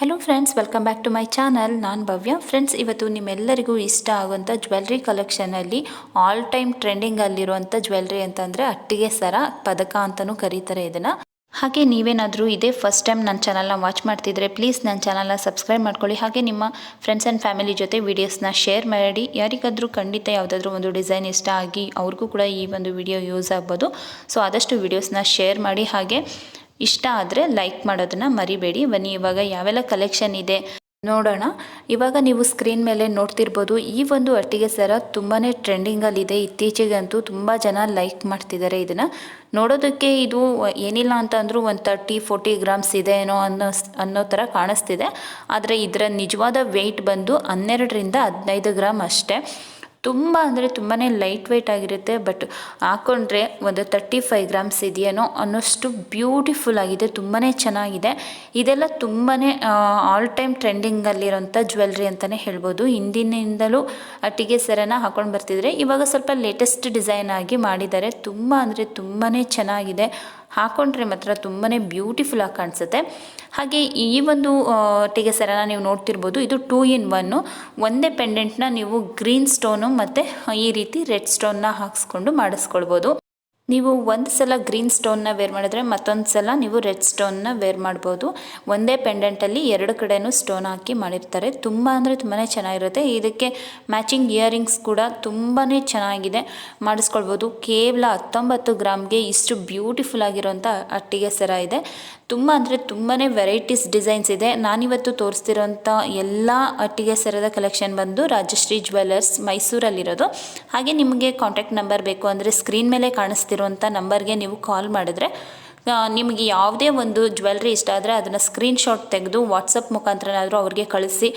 Hello friends welcome back to my channel ನಾನು Bhavya. Friends ಇವತ್ತು ನಿಮ್ಮೆಲ್ಲರಿಗೂ ಇಷ್ಟ ಆಗುವಂಥ ಜ್ಯುವೆಲ್ರಿ ಕಲೆಕ್ಷನಲ್ಲಿ ಆಲ್ ಟೈಮ್ ಟ್ರೆಂಡಿಂಗಲ್ಲಿರುವಂಥ ಜ್ಯುವೆಲ್ರಿ ಅಂತಂದರೆ ಅಟ್ಟಿಗೆ ಸರ, ಪದಕ ಅಂತಲೂ ಕರೀತಾರೆ ಇದನ್ನು. ಹಾಗೆ ನೀವೇನಾದರೂ ಇದೇ ಫಸ್ಟ್ ಟೈಮ್ ನನ್ನ ಚಾನಲ್ನ ವಾಚ್ ಮಾಡ್ತಿದ್ರೆ ಪ್ಲೀಸ್ ನನ್ನ ಚಾನಲ್ನ ಸಬ್ಸ್ಕ್ರೈಬ್ ಮಾಡ್ಕೊಳ್ಳಿ. ಹಾಗೆ ನಿಮ್ಮ ಫ್ರೆಂಡ್ಸ್ ಆ್ಯಂಡ್ ಫ್ಯಾಮಿಲಿ ಜೊತೆ ವೀಡಿಯೋಸ್ನ ಶೇರ್ ಮಾಡಿ. ಯಾರಿಗಾದರೂ ಖಂಡಿತ ಯಾವುದಾದ್ರೂ ಒಂದು ಡಿಸೈನ್ ಇಷ್ಟ ಆಗಿ ಅವ್ರಿಗೂ ಕೂಡ ಈ ಒಂದು ವಿಡಿಯೋ ಯೂಸ್ ಆಗ್ಬೋದು. ಸೊ ಆದಷ್ಟು ವೀಡಿಯೋಸ್ನ ಶೇರ್ ಮಾಡಿ. ಹಾಗೆ ಇಷ್ಟ ಆದರೆ ಲೈಕ್ ಮಾಡೋದನ್ನು ಮರಿಬೇಡಿ. ಬನ್ನಿ, ಇವಾಗ ಯಾವೆಲ್ಲ ಕಲೆಕ್ಷನ್ ಇದೆ ನೋಡೋಣ. ಇವಾಗ ನೀವು ಸ್ಕ್ರೀನ್ ಮೇಲೆ ನೋಡ್ತಿರ್ಬೋದು, ಈ ಒಂದು ಅಟ್ಟಿಗೆ ಸರ ತುಂಬಾ ಟ್ರೆಂಡಿಂಗಲ್ಲಿದೆ ಇತ್ತೀಚೆಗಂತೂ ತುಂಬ ಜನ ಲೈಕ್ ಮಾಡ್ತಿದ್ದಾರೆ ಇದನ್ನು. ನೋಡೋದಕ್ಕೆ ಇದು ಏನಿಲ್ಲ ಅಂತ ಅಂದರೂ ಒಂದು ತರ್ಟಿ ಫೋರ್ಟಿ ಗ್ರಾಮ್ಸ್ ಇದೆ ಏನೋ ಅನ್ನೋ ಅನ್ನೋ ಥರ ಕಾಣಿಸ್ತಿದೆ. ಆದರೆ ಇದರ ನಿಜವಾದ ವೆಯ್ಟ್ ಬಂದು ಹನ್ನೆರಡರಿಂದ ಹದಿನೈದು ಗ್ರಾಮ್ ಅಷ್ಟೇ. ತುಂಬ ಅಂದರೆ ತುಂಬಾ ಲೈಟ್ ವೆಯ್ಟ್ ಆಗಿರುತ್ತೆ, ಬಟ್ ಹಾಕ್ಕೊಂಡ್ರೆ ಒಂದು ತರ್ಟಿ ಫೈವ್ ಗ್ರಾಮ್ಸ್ ಇದೆಯೇನೋ ಅನ್ನೋಷ್ಟು ಬ್ಯೂಟಿಫುಲ್ ಆಗಿದೆ ತುಂಬಾ ಚೆನ್ನಾಗಿದೆ. ಇದೆಲ್ಲ ತುಂಬಾ ಆಲ್ ಟೈಮ್ ಟ್ರೆಂಡಿಂಗಲ್ಲಿರೋಂಥ ಜ್ಯುವೆಲ್ರಿ ಅಂತಲೇ ಹೇಳ್ಬೋದು. ಹಿಂದಿನಿಂದಲೂ ಅಟ್ಟಿಗೆ ಸರನ ಹಾಕೊಂಡು ಬರ್ತಿದ್ರೆ ಇವಾಗ ಸ್ವಲ್ಪ ಲೇಟೆಸ್ಟ್ ಡಿಸೈನ್ ಆಗಿ ಮಾಡಿದ್ದಾರೆ. ತುಂಬ ಅಂದರೆ ತುಂಬಾ ಚೆನ್ನಾಗಿದೆ. ಹಾಕೊಂಡ್ರೆ ಮಾತ್ರ ತುಂಬಾ ಬ್ಯೂಟಿಫುಲ್ ಆಗಿ ಕಾಣಿಸುತ್ತೆ. ಹಾಗೆ ಈ ಒಂದು ಟಿಗೆ ನೀವು ನೋಡ್ತಿರ್ಬೋದು. ಇದು ಟೂ ಇನ್ ಒನ್ನು ಒಂದೇ ಪೆಂಡೆಂಟ್ನ ನೀವು ಗ್ರೀನ್ ಸ್ಟೋನು ಮತ್ತು ಈ ರೀತಿ ರೆಡ್ ಸ್ಟೋನ್ನ ಹಾಕ್ಸ್ಕೊಂಡು ಮಾಡಿಸ್ಕೊಳ್ಬೋದು. ನೀವು ಒಂದು ಸಲ ಗ್ರೀನ್ ಸ್ಟೋನ್ನ ವೇರ್ ಮಾಡಿದ್ರೆ ಮತ್ತೊಂದು ಸಲ ನೀವು ರೆಡ್ ಸ್ಟೋನ್ನ ವೇರ್ ಮಾಡ್ಬೋದು. ಒಂದೇ ಪೆಂಡೆಂಟಲ್ಲಿ ಎರಡು ಕಡೆಯೂ ಸ್ಟೋನ್ ಹಾಕಿ ಮಾಡಿರ್ತಾರೆ. ತುಂಬ ಅಂದರೆ ತುಂಬಾ ಚೆನ್ನಾಗಿರುತ್ತೆ. ಇದಕ್ಕೆ ಮ್ಯಾಚಿಂಗ್ ಇಯರಿಂಗ್ಸ್ ಕೂಡ ತುಂಬಾ ಚೆನ್ನಾಗಿದೆ. ಮಾಡಿಸ್ಕೊಳ್ಬೋದು. ಕೇವಲ ಹತ್ತೊಂಬತ್ತು ಗ್ರಾಮ್ಗೆ ಇಷ್ಟು ಬ್ಯೂಟಿಫುಲ್ ಆಗಿರೋಂಥ ಅಟ್ಟಿಗೆ ಸರ ಇದೆ. ತುಂಬ ಅಂದರೆ ತುಂಬಾ ವೆರೈಟೀಸ್ ಡಿಸೈನ್ಸ್ ಇದೆ. ನಾನಿವತ್ತು ತೋರಿಸ್ತಿರೋಂಥ ಎಲ್ಲ ಅಟ್ಟಿಗೆ ಸರದ ಕಲೆಕ್ಷನ್ ಬಂದು ರಾಜಶ್ರೀ ಜ್ಯುವೆಲ್ಲರ್ಸ್ ಮೈಸೂರಲ್ಲಿರೋದು. ಹಾಗೆ ನಿಮಗೆ ಕಾಂಟ್ಯಾಕ್ಟ್ ನಂಬರ್ ಬೇಕು ಅಂದರೆ ಸ್ಕ್ರೀನ್ ಮೇಲೆ ಕಾಣಿಸ್ತಿರುವಂಥ ನಂಬರ್ಗೆ ನೀವು ಕಾಲ್ ಮಾಡಿದ್ರೆ ನಿಮಗೆ ಯಾವುದೇ ಒಂದು ಜ್ಯುವೆಲ್ರಿ ಇಷ್ಟ ಆದರೆ ಅದನ್ನು ಸ್ಕ್ರೀನ್ಶಾಟ್ ತೆಗೆದು ವಾಟ್ಸಪ್ ಮುಖಾಂತರನಾದರೂ ಅವ್ರಿಗೆ ಕಳಿಸಿ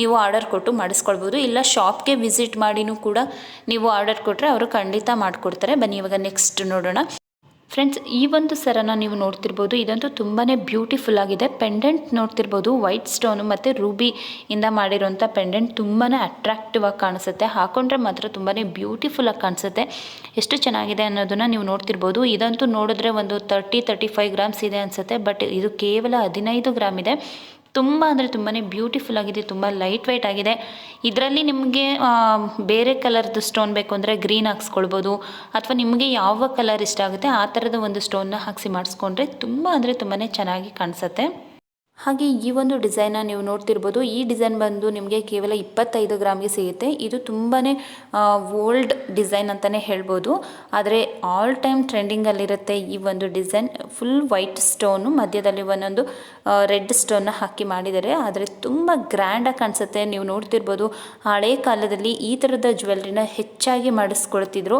ನೀವು ಆರ್ಡರ್ ಕೊಟ್ಟು ಮಾಡಿಸ್ಕೊಳ್ಬೋದು. ಇಲ್ಲ ಶಾಪ್ಗೆ ವಿಸಿಟ್ ಮಾಡಿನೂ ಕೂಡ ನೀವು ಆರ್ಡರ್ ಕೊಟ್ಟರೆ ಅವರು ಖಂಡಿತ ಮಾಡಿಕೊಡ್ತಾರೆ. ಬನ್ನಿ, ಇವಾಗ ನೆಕ್ಸ್ಟ್ ನೋಡೋಣ. ಫ್ರೆಂಡ್ಸ್ ಈ ಒಂದು ಸರನ ನೀವು ನೋಡ್ತಿರ್ಬೋದು, ಇದಂತೂ ತುಂಬಾ ಬ್ಯೂಟಿಫುಲ್ ಆಗಿದೆ. ಪೆಂಡೆಂಟ್ ನೋಡ್ತಿರ್ಬೋದು ವೈಟ್ ಸ್ಟೋನು ಮತ್ತು ಇಂದ ಮಾಡಿರೋಂಥ ಪೆಂಡೆಂಟ್ ತುಂಬಾ ಅಟ್ರಾಕ್ಟಿವ್ ಆಗಿ ಕಾಣಿಸುತ್ತೆ. ಹಾಕೊಂಡ್ರೆ ಮಾತ್ರ ತುಂಬಾ ಬ್ಯೂಟಿಫುಲ್ ಆಗಿ ಕಾಣಿಸುತ್ತೆ. ಎಷ್ಟು ಚೆನ್ನಾಗಿದೆ ಅನ್ನೋದನ್ನು ನೀವು ನೋಡ್ತಿರ್ಬೋದು. ಇದಂತೂ ನೋಡಿದ್ರೆ ಒಂದು ತರ್ಟಿ ತರ್ಟಿ ಫೈವ್ ಗ್ರಾಮ್ಸ್ ಇದೆ ಅನಿಸುತ್ತೆ ಬಟ್ ಇದು ಕೇವಲ ಹದಿನೈದು ಗ್ರಾಮ್ ಇದೆ. ತುಂಬ ಅಂದರೆ ತುಂಬಾ ಬ್ಯೂಟಿಫುಲ್ ಆಗಿದೆ, ತುಂಬ ಲೈಟ್ ವೆಯ್ಟ್ ಆಗಿದೆ. ಇದರಲ್ಲಿ ನಿಮಗೆ ಬೇರೆ ಕಲರ್ದು ಸ್ಟೋನ್ ಬೇಕು ಅಂದರೆ ಗ್ರೀನ್ ಹಾಕ್ಸ್ಕೊಳ್ಬೋದು, ಅಥವಾ ನಿಮಗೆ ಯಾವ ಕಲರ್ ಇಷ್ಟ ಆಗುತ್ತೆ ಆ ಥರದ ಒಂದು ಸ್ಟೋನ್ನ ಹಾಕಿಸಿ ಮಾಡಿಸ್ಕೊಂಡ್ರೆ ತುಂಬ ಅಂದರೆ ತುಂಬಾ ಚೆನ್ನಾಗಿ ಕಾಣಿಸುತ್ತೆ. ಹಾಗೆ ಈ ಒಂದು ಡಿಸೈನ್ನ ನೀವು ನೋಡ್ತಿರ್ಬೋದು, ಈ ಡಿಸೈನ್ ಬಂದು ನಿಮಗೆ ಕೇವಲ ಇಪ್ಪತ್ತೈದು ಗ್ರಾಮ್ಗೆ ಸಿಗುತ್ತೆ. ಇದು ತುಂಬಾ ಓಲ್ಡ್ ಡಿಸೈನ್ ಅಂತಲೇ ಹೇಳ್ಬೋದು. ಆದರೆ ಆಲ್ ಟೈಮ್ ಟ್ರೆಂಡಿಂಗಲ್ಲಿರುತ್ತೆ ಈ ಒಂದು ಡಿಸೈನ್. ಫುಲ್ ವೈಟ್ ಸ್ಟೋನು ಮಧ್ಯದಲ್ಲಿ ಒಂದೊಂದು ರೆಡ್ ಸ್ಟೋನ್ನ ಹಾಕಿ ಮಾಡಿದ್ದಾರೆ. ಆದರೆ ತುಂಬ ಗ್ರ್ಯಾಂಡಾಗಿ ಕಾಣಿಸುತ್ತೆ. ನೀವು ನೋಡ್ತಿರ್ಬೋದು, ಹಳೆ ಕಾಲದಲ್ಲಿ ಈ ಥರದ ಜ್ಯುವೆಲ್ರಿನ ಹೆಚ್ಚಾಗಿ ಮಾಡಿಸ್ಕೊಳ್ತಿದ್ರು.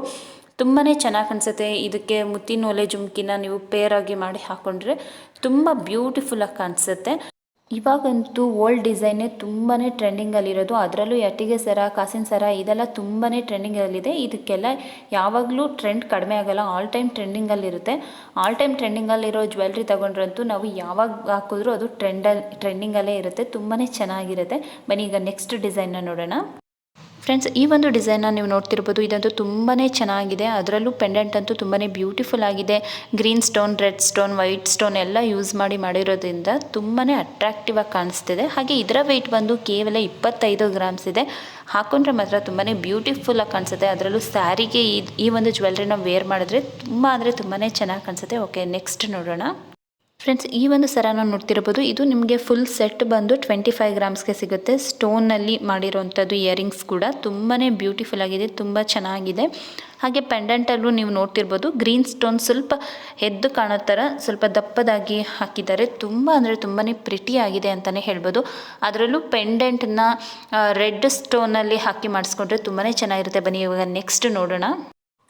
ತುಂಬಾ ಚೆನ್ನಾಗಿ ಕಾಣಿಸುತ್ತೆ ಇದಕ್ಕೆ ಮುತ್ತಿನ ಒಲೆ ಜುಮ್ಕಿನ ನೀವು ಪೇರಾಗಿ ಮಾಡಿ ಹಾಕ್ಕೊಂಡ್ರೆ ತುಂಬ ಬ್ಯೂಟಿಫುಲ್ಲಾಗಿ ಕಾಣಿಸುತ್ತೆ. ಇವಾಗಂತೂ ಓಲ್ಡ್ ಡಿಸೈನೇ ತುಂಬಾ ಟ್ರೆಂಡಿಂಗಲ್ಲಿರೋದು ಅದರಲ್ಲೂ ಎಟ್ಟಿಗೆ ಸರ, ಕಾಸಿನ ಸರ, ಇದೆಲ್ಲ ತುಂಬಾ ಟ್ರೆಂಡಿಂಗಲ್ಲಿದೆ ಇದಕ್ಕೆಲ್ಲ ಯಾವಾಗಲೂ ಟ್ರೆಂಡ್ ಕಡಿಮೆ ಆಗೋಲ್ಲ. ಆಲ್ ಟೈಮ್ ಟ್ರೆಂಡಿಂಗಲ್ಲಿರುತ್ತೆ ಆಲ್ ಟೈಮ್ ಟ್ರೆಂಡಿಂಗಲ್ಲಿರೋ ಜ್ಯುವೆಲ್ರಿ ತೊಗೊಂಡ್ರಂತೂ ನಾವು ಯಾವಾಗ ಹಾಕಿದ್ರೂ ಅದು ಟ್ರೆಂಡಲ್ಲಿ ಟ್ರೆಂಡಿಂಗಲ್ಲೇ ಇರುತ್ತೆ. ತುಂಬಾ ಚೆನ್ನಾಗಿರುತ್ತೆ. ಬನ್ನಿ ಈಗ ನೆಕ್ಸ್ಟ್ ಡಿಸೈನ್ನ ನೋಡೋಣ. ಫ್ರೆಂಡ್ಸ್, ಈ ಒಂದು ಡಿಸೈನ್ನ ನೀವು ನೋಡ್ತಿರ್ಬೋದು. ಇದಂತೂ ತುಂಬಾ ಚೆನ್ನಾಗಿದೆ. ಅದರಲ್ಲೂ ಪೆಂಡೆಂಟ್ ಅಂತೂ ತುಂಬಾ ಬ್ಯೂಟಿಫುಲ್ ಆಗಿದೆ. Green stone red stone white stone ಎಲ್ಲ ಯೂಸ್ ಮಾಡಿ ಮಾಡಿರೋದ್ರಿಂದ ತುಂಬಾ ಅಟ್ರಾಕ್ಟಿವ್ ಆಗಿ ಕಾಣಿಸ್ತಿದೆ. ಹಾಗೆ ಇದರ ವೆಯ್ಟ್ ಬಂದು ಕೇವಲ ಇಪ್ಪತ್ತೈದು ಗ್ರಾಮ್ಸ್ ಇದೆ. ಹಾಕೊಂಡ್ರೆ ಮಾತ್ರ ತುಂಬಾ ಬ್ಯೂಟಿಫುಲ್ ಆಗಿ ಕಾಣಿಸುತ್ತೆ. ಅದರಲ್ಲೂ ಸ್ಯಾರಿಗೆ ಈ ಈ ಒಂದು ಜ್ಯುವೆಲ್ರಿನ ವೇರ್ ಮಾಡಿದ್ರೆ ತುಂಬ ಅಂದರೆ ತುಂಬಾ ಚೆನ್ನಾಗಿ ಕಾಣಿಸುತ್ತೆ. ಓಕೆ ನೆಕ್ಸ್ಟ್ ನೋಡೋಣ. ಫ್ರೆಂಡ್ಸ್, ಈ ಒಂದು ಸರನ ನೋಡ್ತಿರ್ಬೋದು. ಇದು ನಿಮಗೆ ಫುಲ್ ಸೆಟ್ ಬಂದು ಟ್ವೆಂಟಿ ಫೈವ್ ಗ್ರಾಮ್ಸ್ಗೆ ಸಿಗುತ್ತೆ ಸ್ಟೋನಲ್ಲಿ ಮಾಡಿರೋವಂಥದ್ದು ಇಯರಿಂಗ್ಸ್ ಕೂಡ ತುಂಬಾ ಬ್ಯೂಟಿಫುಲ್ ಆಗಿದೆ, ತುಂಬ ಚೆನ್ನಾಗಿದೆ. ಹಾಗೆ ಪೆಂಡೆಂಟಲ್ಲೂ ನೀವು ನೋಡ್ತಿರ್ಬೋದು ಗ್ರೀನ್ ಸ್ಟೋನ್ ಸ್ವಲ್ಪ ಎದ್ದು ಕಾಣೋ ಥರ ಸ್ವಲ್ಪ ದಪ್ಪದಾಗಿ ಹಾಕಿದ್ದಾರೆ. ತುಂಬ ಅಂದರೆ ತುಂಬಾ ಪ್ರಿಟಿ ಆಗಿದೆ ಅಂತಲೇ ಹೇಳ್ಬೋದು. ಅದರಲ್ಲೂ ಪೆಂಡೆಂಟನ್ನ ರೆಡ್ ಸ್ಟೋನಲ್ಲಿ ಹಾಕಿ ಮಾಡಿಸ್ಕೊಂಡ್ರೆ ತುಂಬಾ ಚೆನ್ನಾಗಿರುತ್ತೆ. ಬನ್ನಿ, ಇವಾಗ ನೆಕ್ಸ್ಟ್ ನೋಡೋಣ.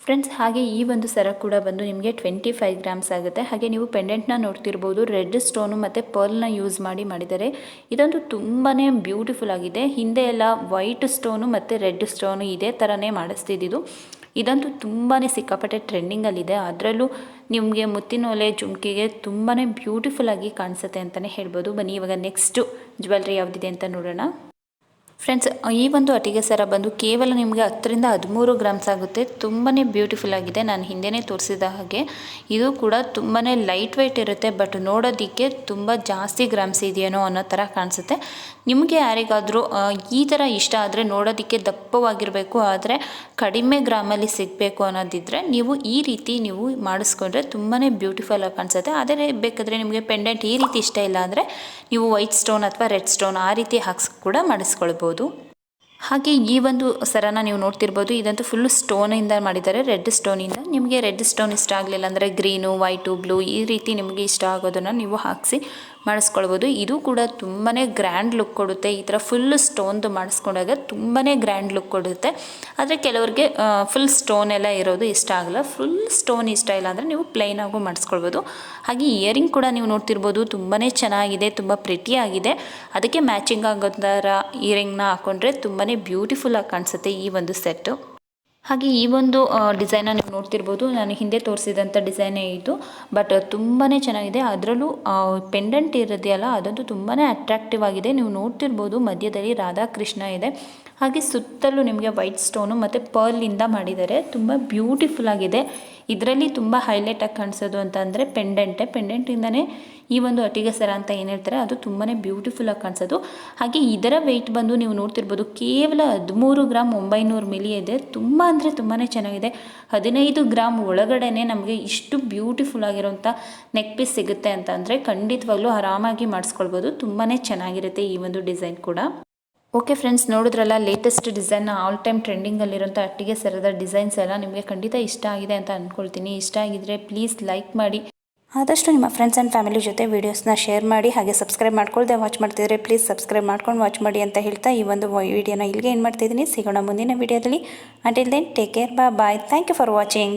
ಫ್ರೆಂಡ್ಸ್ ಹಾಗೆ ಈ ಒಂದು ಸರ ಕೂಡ ಬಂದು ನಿಮಗೆ ಟ್ವೆಂಟಿ ಫೈವ್ ಗ್ರಾಮ್ಸ್ ಆಗುತ್ತೆ. ಹಾಗೆ ನೀವು ಪೆಂಡೆಂಟ್ನ ನೋಡ್ತಿರ್ಬೋದು ರೆಡ್ ಸ್ಟೋನು ಮತ್ತು ಪರ್ಲ್ನ ಯೂಸ್ ಮಾಡಿ ಮಾಡಿದ್ದಾರೆ ಇದೊಂದು ತುಂಬಾ ಬ್ಯೂಟಿಫುಲ್ ಆಗಿದೆ. ಹಿಂದೆ ಎಲ್ಲ ವೈಟ್ ಸ್ಟೋನು ಮತ್ತು ರೆಡ್ ಸ್ಟೋನು ಇದೇ ಥರನೇ ಮಾಡಿಸ್ತಿದ್ದು ಇದಂತೂ ತುಂಬಾ ಸಿಕ್ಕಾಪಟ್ಟೆ ಟ್ರೆಂಡಿಂಗಲ್ಲಿದೆ ಅದರಲ್ಲೂ ನಿಮಗೆ ಮುತ್ತಿನ ಒಲೆ, ಜುಮ್ಕಿಗೆ ತುಂಬಾ ಬ್ಯೂಟಿಫುಲ್ ಆಗಿ ಕಾಣಿಸುತ್ತೆ ಅಂತಲೇ ಹೇಳ್ಬೋದು. ಬನ್ನಿ, ಇವಾಗ ನೆಕ್ಸ್ಟು ಜ್ಯುವೆಲ್ರಿ ಯಾವುದಿದೆ ಅಂತ ನೋಡೋಣ. ಫ್ರೆಂಡ್ಸ್ ಈ ಒಂದು ಅಟಿಗೆ ಸರ ಬಂದು ಕೇವಲ ನಿಮಗೆ ಹತ್ತರಿಂದ ಹದಿಮೂರು ಗ್ರಾಮ್ಸ್ ಆಗುತ್ತೆ. ತುಂಬಾ ಬ್ಯೂಟಿಫುಲ್ ಆಗಿದೆ. ನಾನು ಹಿಂದೆನೇ ತೋರಿಸಿದ ಹಾಗೆ. ಇದು ಕೂಡ ತುಂಬಾ ಲೈಟ್ ವೆಯ್ಟ್ ಇರುತ್ತೆ ಬಟ್ ನೋಡೋದಕ್ಕೆ ತುಂಬ ಜಾಸ್ತಿ ಗ್ರಾಮ್ಸ್ ಇದೆಯೇನೋ ಅನ್ನೋ ಥರ ಕಾಣಿಸುತ್ತೆ. ನಿಮಗೆ ಯಾರಿಗಾದರೂ ಈ ಥರ ಇಷ್ಟ ಆದರೆ ನೋಡೋದಕ್ಕೆ ದಪ್ಪವಾಗಿರಬೇಕು, ಆದರೆ ಕಡಿಮೆ ಗ್ರಾಮಲ್ಲಿ ಸಿಗಬೇಕು ಅನ್ನೋದಿದ್ದರೆ ನೀವು ಈ ರೀತಿ ನೀವು ಮಾಡಿಸ್ಕೊಂಡ್ರೆ ತುಂಬಾ ಬ್ಯೂಟಿಫುಲ್ ಆಗಿ ಕಾಣಿಸುತ್ತೆ. ಆದರೆ ಬೇಕಾದರೆ ನಿಮಗೆ ಪೆಂಡೆಂಟ್ ಈ ರೀತಿ ಇಷ್ಟ ಇಲ್ಲ ಅಂದರೆ ನೀವು ವೈಟ್ ಸ್ಟೋನ್ ಅಥವಾ ರೆಡ್ ಸ್ಟೋನ್ ಆ ರೀತಿ ಹಾಕ್ಸ್ ಕೂಡ ಮಾಡಿಸ್ಕೊಳ್ಬೋದು. ಹಾಗೆ ಈ ಒಂದು ಸರನ ನೀವು ನೋಡ್ತಿರ್ಬೋದು. ಇದಂತೂ ಫುಲ್ ಸ್ಟೋನಿಂದ ಮಾಡಿದ್ದಾರೆ. ರೆಡ್ ಸ್ಟೋನಿಂದ ನಿಮಗೆ ರೆಡ್ ಸ್ಟೋನ್ ಇಷ್ಟ ಆಗಲಿಲ್ಲ ಅಂದರೆ ಗ್ರೀನು ವೈಟು ಬ್ಲೂ ಈ ರೀತಿ ನಿಮಗೆ ಇಷ್ಟ ಆಗೋದನ್ನು ನೀವು ಹಾಕಿಸಿ. ಮಾಡಿಸ್ಕೊಳ್ಬೋದು. ಇದು ಕೂಡ ತುಂಬಾ ಗ್ರ್ಯಾಂಡ್ ಲುಕ್ ಕೊಡುತ್ತೆ. ಈ ಥರ ಫುಲ್ ಸ್ಟೋನ್ದು ಮಾಡಿಸ್ಕೊಂಡಾಗ ತುಂಬಾ ಗ್ರ್ಯಾಂಡ್ ಲುಕ್ ಕೊಡುತ್ತೆ. ಆದರೆ ಕೆಲವರಿಗೆ ಫುಲ್ ಸ್ಟೋನ್ ಎಲ್ಲ ಇರೋದು ಇಷ್ಟ ಆಗಲ್ಲ. ಫುಲ್ ಸ್ಟೋನ್ ಇಷ್ಟ ಇಲ್ಲ ಅಂದರೆ ನೀವು ಪ್ಲೈನಾಗೂ ಮಾಡಿಸ್ಕೊಳ್ಬೋದು. ಹಾಗೆ ಇಯರಿಂಗ್ ಕೂಡ ನೀವು ನೋಡ್ತಿರ್ಬೋದು. ತುಂಬಾ ಚೆನ್ನಾಗಿದೆ, ತುಂಬ ಪ್ರಿಟಿಯಾಗಿದೆ ಅದಕ್ಕೆ ಮ್ಯಾಚಿಂಗ್ ಆಗೋದರ ಇಯರಿಂಗ್ನ ಹಾಕ್ಕೊಂಡ್ರೆ ತುಂಬಾ ಬ್ಯೂಟಿಫುಲ್ ಆಗಿ ಕಾಣಿಸುತ್ತೆ ಈ ಒಂದು ಸೆಟ್ಟು ಹಾಗೆ ಈ ಒಂದು ಡಿಸೈನ ನೀವು ನೋಡ್ತಿರ್ಬೋದು. ನಾನು ಹಿಂದೆ ತೋರಿಸಿದಂಥ ಡಿಸೈನೇ ಇದು. ಬಟ್ ತುಂಬಾ ಚೆನ್ನಾಗಿದೆ. ಅದರಲ್ಲೂ ಪೆಂಡೆಂಟ್ ಇರೋದೆಯಲ್ಲ, ಅದಂತೂ ತುಂಬಾ ಅಟ್ರಾಕ್ಟಿವ್ ಆಗಿದೆ. ನೀವು ನೋಡ್ತಿರ್ಬೋದು, ಮಧ್ಯದಲ್ಲಿ ರಾಧಾಕೃಷ್ಣ ಇದೆ. ಹಾಗೆ ಸುತ್ತಲೂ ನಿಮಗೆ ವೈಟ್ ಸ್ಟೋನು ಮತ್ತು ಪರ್ಲಿಂದ ಮಾಡಿದ್ದಾರೆ. ತುಂಬ ಬ್ಯೂಟಿಫುಲ್ ಆಗಿದೆ. ಇದರಲ್ಲಿ ತುಂಬ ಹೈಲೈಟಾಗಿ ಕಾಣಿಸೋದು ಅಂತ ಅಂದರೆ ಪೆಂಡೆಂಟೆ ಪೆಂಡೆಂಟಿಂದನೇ ಈ ಒಂದು ಅಟಿಗೆ ಸರ ಅಂತ ಏನು ಹೇಳ್ತಾರೆ, ಅದು ತುಂಬಾ ಬ್ಯೂಟಿಫುಲ್ಲಾಗಿ ಕಾಣಿಸೋದು. ಹಾಗೆ ಇದರ ವೆಯ್ಟ್ ಬಂದು ನೀವು ನೋಡ್ತಿರ್ಬೋದು, ಕೇವಲ ಹದಿಮೂರು ಗ್ರಾಮ್ ಒಂಬೈನೂರು ಮಿಲಿ ಇದೆ. ತುಂಬ ಅಂದರೆ ತುಂಬಾ ಚೆನ್ನಾಗಿದೆ. ಹದಿನೈದು ಗ್ರಾಮ್ ಒಳಗಡೆನೆ ನಮಗೆ ಇಷ್ಟು ಬ್ಯೂಟಿಫುಲ್ ಆಗಿರೋಂಥ ನೆಕ್ ಪೀಸ್ ಸಿಗುತ್ತೆ ಅಂತ ಅಂದರೆ ಖಂಡಿತವಾಗ್ಲೂ ಆರಾಮಾಗಿ ಮಾಡಿಸ್ಕೊಳ್ಬೋದು. ತುಂಬಾ ಚೆನ್ನಾಗಿರುತ್ತೆ ಈ ಒಂದು ಡಿಸೈನ್ ಕೂಡ. ಓಕೆ ಫ್ರೆಂಡ್ಸ್ ನೋಡಿದ್ರಲ್ಲ ಲೇಟೆಸ್ಟ್ ಡಿಸೈನ್ ಆಲ್ ಟೈಮ್ ಟ್ರೆಂಡಿಂಗಲ್ಲಿರೋಂಥ ಅಟ್ಟಿಗೆ ಸರದ ಡಿಸೈನ್ಸ್ ಎಲ್ಲ ನಿಮಗೆ ಖಂಡಿತ ಇಷ್ಟ ಆಗಿದೆ ಅಂತ ಅಂದ್ಕೊಳ್ತೀನಿ ಇಷ್ಟ ಆಗಿದ್ರೆ ಪ್ಲೀಸ್ ಲೈಕ್ ಮಾಡಿ. ಆದಷ್ಟು ನಿಮ್ಮ ಫ್ರೆಂಡ್ಸ್ ಆ್ಯಂಡ್ ಫ್ಯಾಮಿಲಿ ಜೊತೆ ವೀಡಿಯೋಸ್ನ ಶೇರ್ ಮಾಡಿ, ಹಾಗೆ ಸಬ್ಸ್ಕ್ರೈಬ್ ಮಾಡ್ಕೊಳ್ದೆ ವಾಚ್ ಮಾಡ್ತಿದ್ರೆ ಪ್ಲೀಸ್ ಸಬ್ಸ್ಕ್ರೈಬ್ ಮಾಡ್ಕೊಂಡು ವಾಚ್ ಮಾಡಿ ಅಂತ ಹೇಳ್ತಾ ಈ ಒಂದು ವಿಡಿಯೋನ ಇಲ್ಲಿಗೆ ಏನು ಮಾಡ್ತಿದ್ದೀನಿ ಸಿಗೋಣ ಮುಂದಿನ ವಿಡಿಯೋದಲ್ಲಿ until then take care bye bye thank you for watching